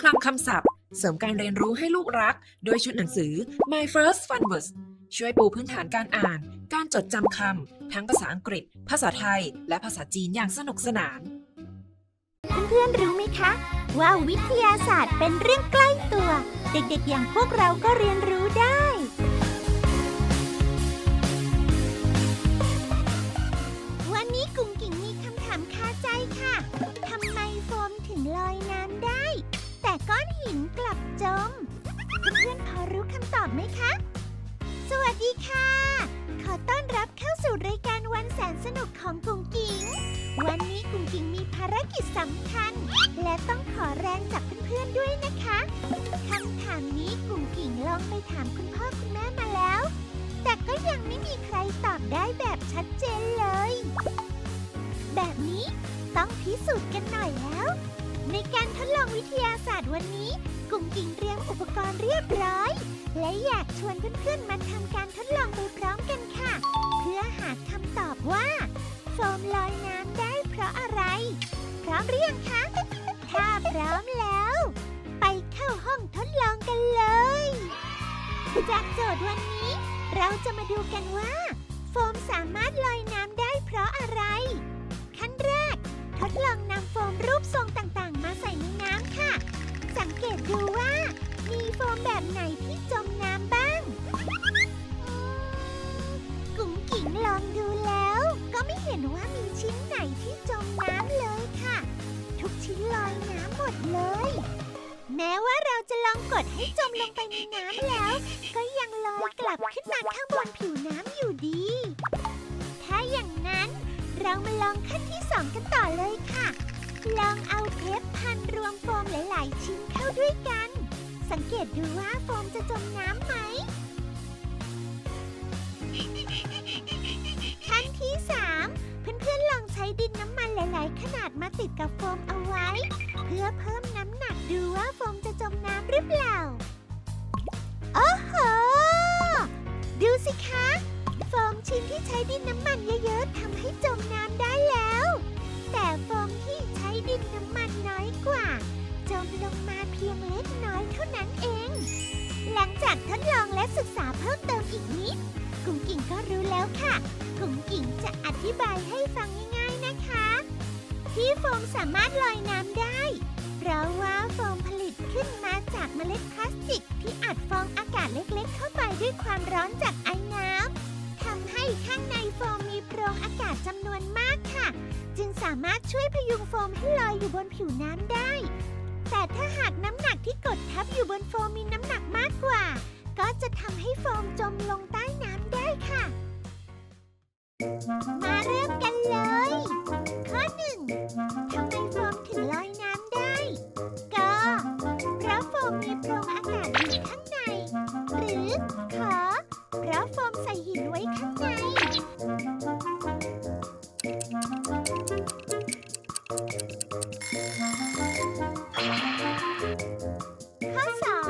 คลังคำศัพท์ เสริมการเรียนรู้ให้ลูกรักด้วยชุดหนังสือ My First Fun Words ช่วยปูพื้นฐานการอ่าน การจดจำคำ ทั้งภาษาอังกฤษ ภาษาไทย และภาษาจีนอย่างสนุกสนาน เพื่อนๆรู้ไหมคะ ว่าวิทยาศาสตร์เป็นเรื่องใกล้ตัว เด็กๆอย่างพวกเราก็เรียนรู้ได้ สำคัญ และต้องขอแรงจากเพื่อนๆด้วยนะคะคำถามนี้กุ้งกิ่งลองไปถามคุณพ่อคุณแม่มาแล้ว แต่ก็ยังไม่มีใครตอบได้แบบชัดเจนเลย แบบนี้ต้องพิสูจน์กันหน่อยแล้ว ในการทดลองวิทยาศาสตร์วันนี้กุ้งกิ่งเตรียมอุปกรณ์เรียบร้อย และอยากชวนเพื่อนๆมาทำการทด จากโจทย์วันนี้ เราจะมาดูกันว่า โฟมสามารถลอยน้ำได้เพราะอะไร ขั้นแรก ทดลองนำโฟมรูปทรงต่างๆ มาใส่ในน้ำค่ะ สังเกตดูว่า มีโฟมแบบไหนที่จมน้ำบ้าง กุ๋งกิ๋งลองดูแล้ว ก็ไม่เห็นว่ามีชิ้นไหนที่จมน้ำเลยค่ะ ทุกชิ้นลอยน้ำหมดเลย แม้ว่าเราจะ องกดให้จมลงไปในน้ำแล้ว ก็ยังลอยกลับขึ้นมาข้างบนผิวน้ำอยู่ดี ถ้าอย่างนั้นเรามาลองขั้นที่สองกันต่อเลยค่ะ ลองเอาเทปพันรวมโฟมหลาย ๆ ชิ้นเข้าด้วยกัน สังเกตดูว่าโฟมจะจมน้ำไหม ขั้นที่3เพื่อน ๆ ลองใช้ดินน้ำมันหลาย ๆ ขนาดมาติดกับโฟมเอา พื่อเพิ่มน้ำหนักดูว่าโฟมจะจมน้ำหรือเปล่า โอ้โห ดูสิคะ โฟมชิ้นที่ใช้ดินน้ำมันเยอะๆทำให้จมน้ำได้แล้ว แต่โฟมที่ใช้ดินน้ำมันน้อยกว่า จมลงมาเพียงเล็กน้อยเท่านั้นเอง หลังจากทดลองและศึกษาเพิ่มเติมอีกนิด กุ๋งกิ่งก็รู้แล้วค่ะ กุ๋งกิ่งจะอธิบายให้ฟังง่าย ที่โฟมสามารถลอยน้ำได้ เพราะว่าโฟมผลิตขึ้นมาจากเมล็ดพลาสติกที่อัดฟองอากาศเล็กๆ เข้าไปด้วยความร้อนจากไอ้น้ำทำให้ข้างในโฟมมีโพรงอากาศจำนวนมากค่ะ จึงสามารถช่วยพยุงโฟมให้ลอยอยู่บนผิวน้ำได้ แต่ถ้าหากน้ำหนักที่กดทับอยู่บนโฟมมีน้ำหนักมากกว่า ก็จะทำให้โฟมจมลงใต้ากอยู่ข้างใน หรือขอเพราะโฟมใส่หินไว้ข้างใน ข้อ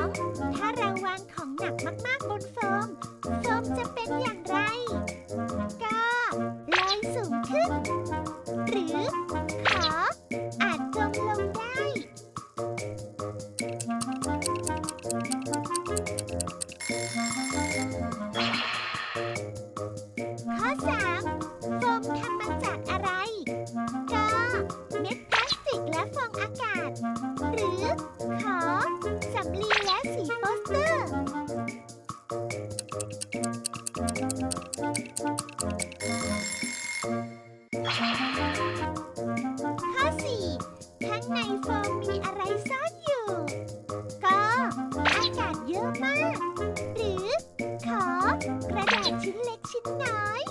2 ถ้าเราวางของหนักมาก ๆ บนโฟม โฟมจะเป็นอย่างไร ก็ลอยสูงขึ้น ในโฟมมีอะไรซ่อนอยู่ ก็อากาศเยอะมาก หรือ ขอกระดาษชิ้นเล็กชิ้นน้อย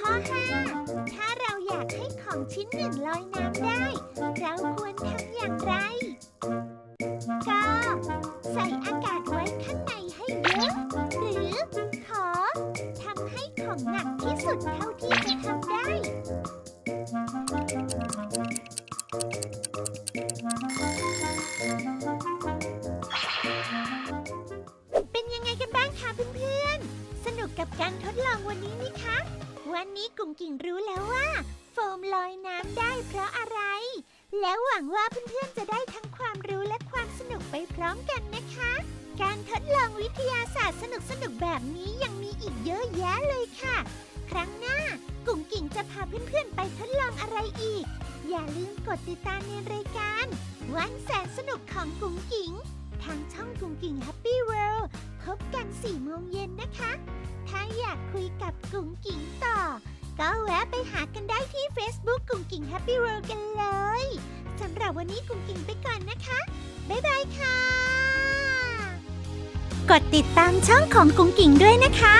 ข้อ5ถ้าเราอยากให้ของชิ้นหนึ่งลอยน้ำได้ เราควรทำอย่างไร การทดลองวันนี้นี่คะ วันนี้กุ่งกิ่งรู้แล้วว่า โฟมลอยน้ำได้เพราะอะไร แล้วหวังว่าเพื่อนๆจะได้ทั้งความรู้และความสนุกไปพร้อมกันนะคะ การทดลองวิทยาศาสตร์สนุกๆแบบนี้ยังมีอีกเยอะแยะเลยค่ะ ครั้งหน้ากุ่งกิ่งจะพาเพื่อนๆไปทดลองอะไรอีก อย่าลืมกดติดตามในรายการ วันแสนสนุกของกุ๋งกิ๋งทางช่องกุ๋งกิ๋ง Happy World พบกันากคุยกับกุ๋งกิ๋งต่อ ก็แวะไปหากันได้ที่ Facebook กุ๋งกิ๋ง Happy World กันเลยสำหรับวันนี้กุ๋งกิ๋งไปก่อนนะคะ บ๊ายบายค่ะ กดติดตามช่องของกุ๋งกิ๋งด้วยนะคะ